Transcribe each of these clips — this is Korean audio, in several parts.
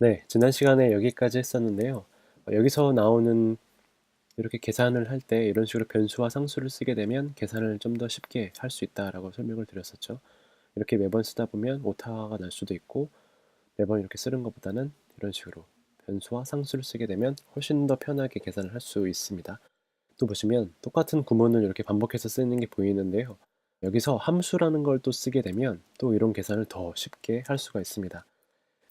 네, 지난 시간에 여기까지 했었는데요. 어, 여기서 나오는 이렇게 계산을 할 때 이런 식으로 변수와 상수를 쓰게 되면 계산을 좀 더 쉽게 할 수 있다라고 설명을 드렸었죠. 이렇게 매번 쓰다 보면 오타가 날 수도 있고 매번 이렇게 쓰는 것보다는 이런 식으로 변수와 상수를 쓰게 되면 훨씬 더 편하게 계산을 할 수 있습니다. 또 보시면 똑같은 구문을 이렇게 반복해서 쓰는 게 보이는데요. 여기서 함수라는 걸 또 쓰게 되면 또 이런 계산을 더 쉽게 할 수가 있습니다.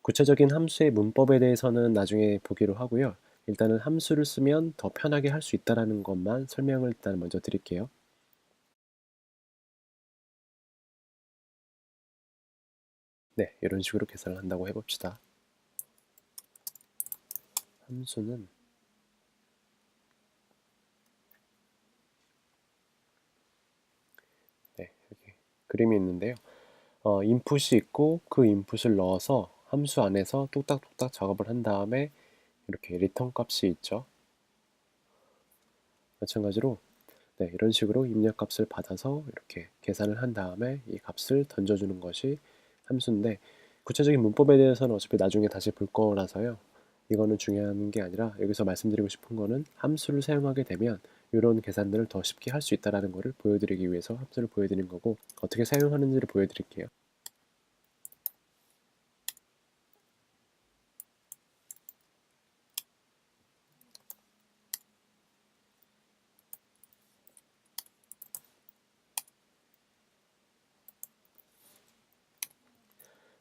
구체적인 함수의 문법에 대해서는 나중에 보기로 하고요. 일단은 함수를 쓰면 더 편하게 할 수 있다는 것만 설명을 일단 먼저 드릴게요. 네, 이런 식으로 계산을 한다고 해봅시다. 함수는 네, 여기 그림이 있는데요. 어, 인풋이 있고 그 인풋을 넣어서 함수 안에서 뚝딱뚝딱 작업을 한 다음에 이렇게 리턴 값이 있죠. 마찬가지로 네, 이런 식으로 입력 값을 받아서 이렇게 계산을 한 다음에 이 값을 던져주는 것이 함수인데 구체적인 문법에 대해서는 어차피 나중에 다시 볼 거라서요. 이거는 중요한 게 아니라 여기서 말씀드리고 싶은 거는 함수를 사용하게 되면 이런 계산들을 더 쉽게 할 수 있다는 것을 보여드리기 위해서 함수를 보여드린 거고 어떻게 사용하는지를 보여드릴게요.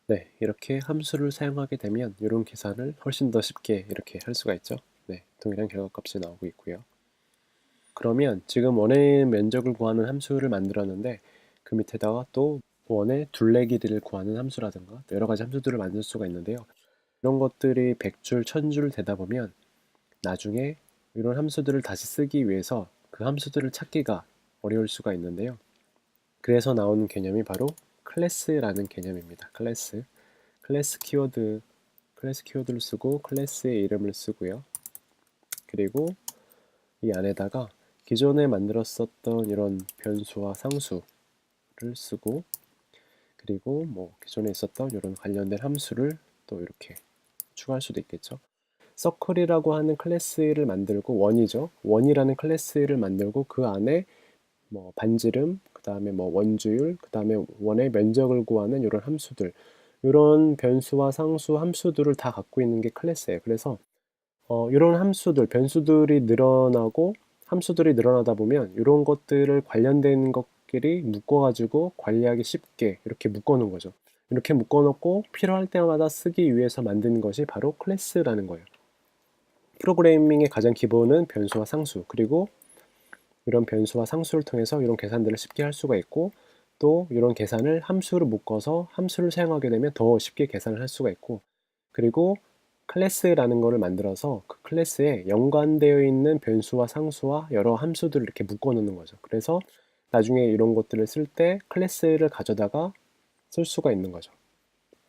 네, 이렇게 함수를 사용하게 되면 이런 계산을 훨씬 더 쉽게 이렇게 할 수가 있죠. 네, 동일한 결과값이 나오고 있고요. 그러면 지금 원의 면적을 구하는 함수를 만들었는데 그 밑에다가 또 원의 둘레 길이를 구하는 함수라든가 여러 가지 함수들을 만들 수가 있는데요. 이런 것들이 100줄, 1000줄 되다 보면 나중에 이런 함수들을 다시 쓰기 위해서 그 함수들을 찾기가 어려울 수가 있는데요. 그래서 나오는 개념이 바로 클래스라는 개념입니다. 클래스. 클래스 키워드, 클래스 키워드를 쓰고 클래스의 이름을 쓰고요. 그리고 이 안에다가 기존에 만들었었던 이런 변수와 상수를 쓰고 그리고 뭐 기존에 있었던 이런 관련된 함수를 또 이렇게 추가할 수도 있겠죠. 서클이라고 하는 클래스를 만들고 원이죠. 원이라는 클래스를 만들고 그 안에 뭐 반지름, 그 다음에 뭐 원주율, 그 다음에 원의 면적을 구하는 이런 함수들, 이런 변수와 상수 함수들을 다 갖고 있는 게 클래스예요. 그래서 어, 이런 함수들, 변수들이 늘어나고 함수들이 늘어나다 보면 이런 것들을 관련된 것끼리 묶어가지고 관리하기 쉽게 이렇게 묶어놓은 거죠. 이렇게 묶어놓고 필요할 때마다 쓰기 위해서 만든 것이 바로 클래스라는 거예요. 프로그래밍의 가장 기본은 변수와 상수, 그리고 이런 변수와 상수를 통해서 이런 계산들을 쉽게 할 수가 있고 또 이런 계산을 함수로 묶어서 함수를 사용하게 되면 더 쉽게 계산을 할 수가 있고 그리고 클래스라는 것을 만들어서 그 클래스에 연관되어 있는 변수와 상수와 여러 함수들을 이렇게 묶어 놓는 거죠. 그래서 나중에 이런 것들을 쓸 때 클래스를 가져다가 쓸 수가 있는 거죠.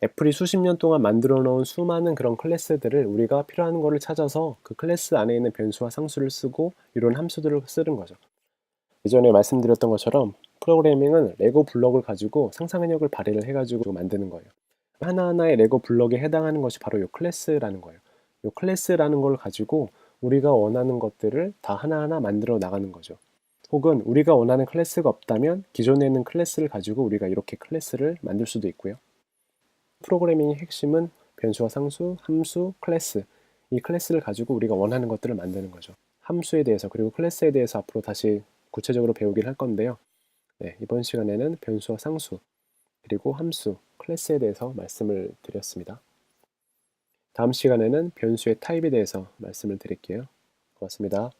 애플이 수십 년 동안 만들어 놓은 수많은 그런 클래스들을 우리가 필요한 거를 찾아서 그 클래스 안에 있는 변수와 상수를 쓰고 이런 함수들을 쓰는 거죠. 예전에 말씀드렸던 것처럼 프로그래밍은 레고 블럭을 가지고 상상력을 발휘를 해가지고 만드는 거예요. 하나하나의 레고 블럭에 해당하는 것이 바로 이 클래스라는 거예요. 이 클래스라는 걸 가지고 우리가 원하는 것들을 다 하나하나 만들어 나가는 거죠. 혹은 우리가 원하는 클래스가 없다면 기존에 있는 클래스를 가지고 우리가 이렇게 클래스를 만들 수도 있고요. 프로그래밍의 핵심은 변수와 상수, 함수, 클래스 이 클래스를 가지고 우리가 원하는 것들을 만드는 거죠. 함수에 대해서 그리고 클래스에 대해서 앞으로 다시 구체적으로 배우긴 할 건데요. 네, 이번 시간에는 변수와 상수, 그리고 함수, 클래스에 대해서 말씀을 드렸습니다. 다음 시간에는 변수의 타입에 대해서 말씀을 드릴게요. 고맙습니다.